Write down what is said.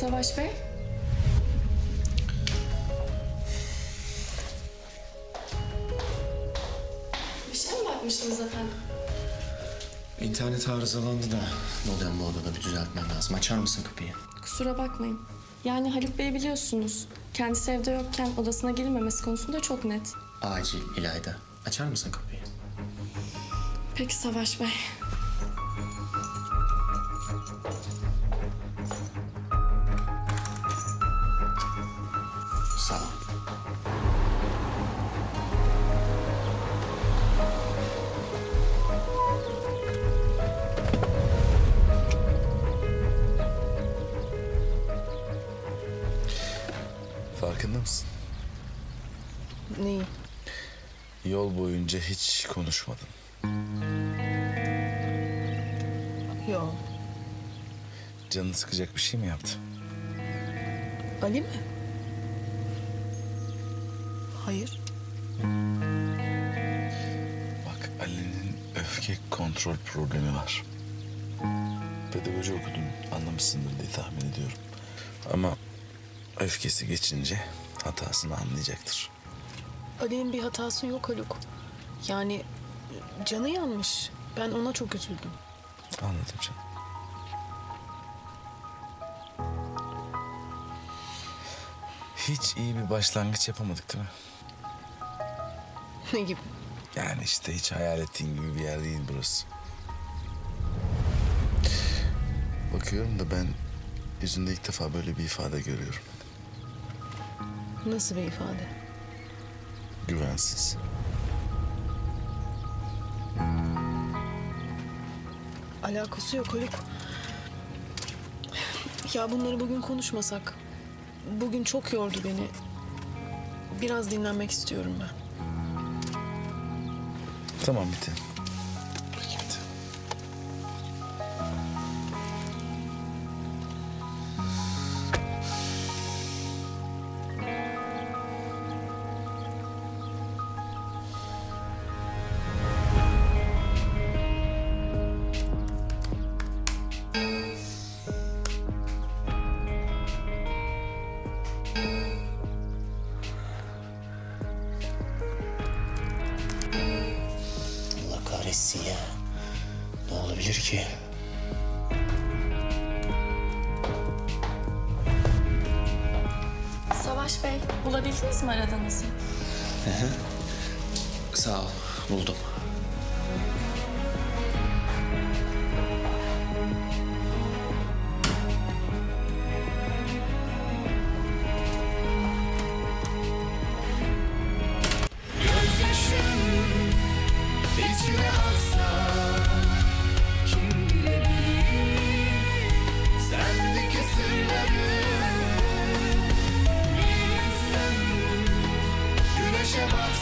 Savaş Bey? Bir şey mi bakmıştınız efendim? İnternet arızalandı da modem bu odada bir düzeltmem lazım. Açar mısın kapıyı? Kusura bakmayın. Yani Haluk Bey biliyorsunuz. Kendisi evde yokken odasına girilmemesi konusunda çok net. Acil İlayda. Açar mısın kapıyı? Peki Savaş Bey. Sağ ol. Farkında mısın? Neyi? Yol boyunca hiç konuşmadın. Yok. Canını sıkacak bir şey mi yaptı? Ali mi? Hayır. Bak Ali'nin öfke kontrol problemi var. Pedagoji okudun, anlamışsındır diye tahmin ediyorum. Ama öfkesi geçince hatasını anlayacaktır. Ali'nin bir hatası yok Haluk. Yani canı yanmış. Ben ona çok üzüldüm. Anladım canım. Hiç iyi bir başlangıç yapamadık değil mi? Ne gibi? Yani işte hiç hayal ettiğin gibi bir yer değil burası. Bakıyorum da ben yüzünde ilk defa böyle bir ifade görüyorum. Nasıl bir ifade? Güvensiz. Alakası yok Haluk. Ya bunları bugün konuşmasak. Bugün çok yordu beni. Biraz dinlenmek istiyorum ben. Tamam bitti. Kahretsin ya. Ne olabilir ki? Savaş Bey, bulabildiniz mi aradığınızı? Sağ ol. Buldum. above